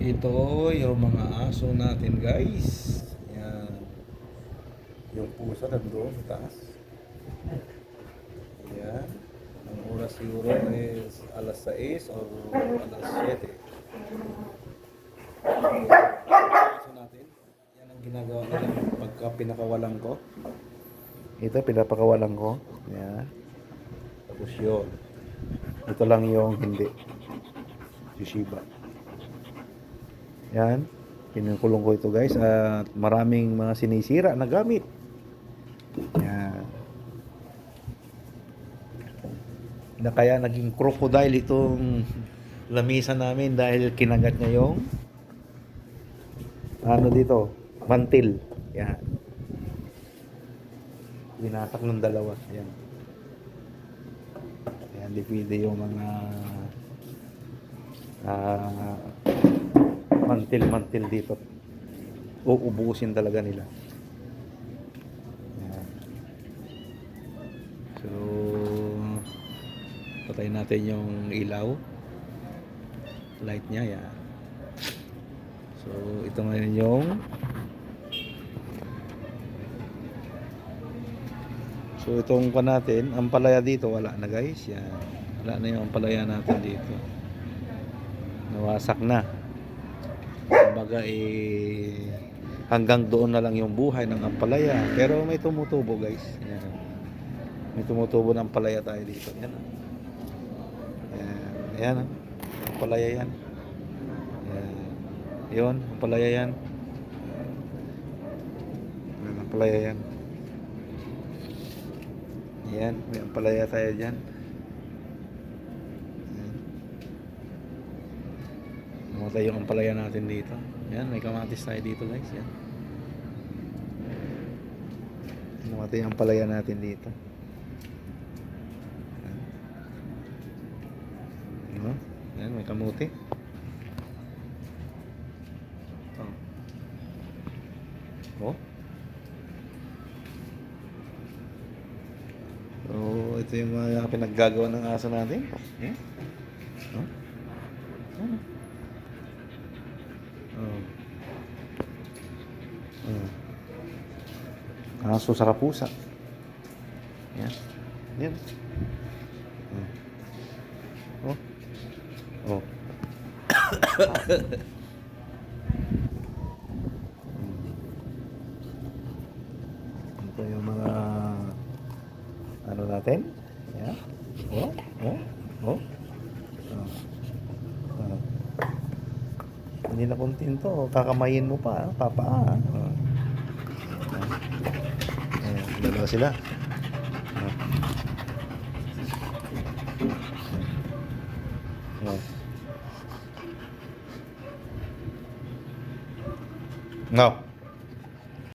Ito yung mga aso natin guys. Yan. Yung pusa nandoon sa taas. Yan. Ang oras siguro is alas 6 or alas 7. Aso natin. Yan ang ginagawa nila pagka pinakawalan ko. Ito pinapakawalan ko. Yan. Tapos yun. Ito lang yung hindi. Si Shiba. Yan. Kinukulong ko ito guys. At maraming mga sinisira na gamit. Yan. Na kaya naging crocodile itong lamisa namin dahil kinagat niya yung ano dito, mantil. Yan. Binatak ng dalawa. Yan. Yan, dipide yung mga ah mantil-mantil dito. Uubusin talaga nila. So, patayin natin yung ilaw. Light niya, yan. So, ito ngayon yung So, itong pa natin, ang palaya dito, wala na guys. Yan. Wala na yung palaya natin dito. Nawasak na. Kumbaga eh hanggang doon na lang yung buhay ng ampalaya. Pero may tumutubo guys. Yan. May tumutubo ng ampalaya tayo dito. Yan. Yan. Yan. ah. Ampalaya yan. Yan. Yun. Ampalaya yan. Yan. Ampalaya yan. Yan. May ampalaya tayo dyan. Yan. Namatay yung ampalaya natin dito. Yan, may kamatis tayo dito guys. Yan. Namatay yung ampalaya natin dito. Yan. Ano? Yan, may kamuti. Oh. Oh. So, ito yung mga pinaggagawa ng aso natin. Yan. Oh. Ano? Oh. Oh. Aso sa kapusa. Yan. Yan. Oh. Oh. Oh. Ito yung mga ano natin. Yan. Oh. Oh. Oh. Oh. Oh. Hindi na kontento. Kakamayin mo pa. ah. Papa. ah. Oh. Dalawa sila. Oh. Oh. No.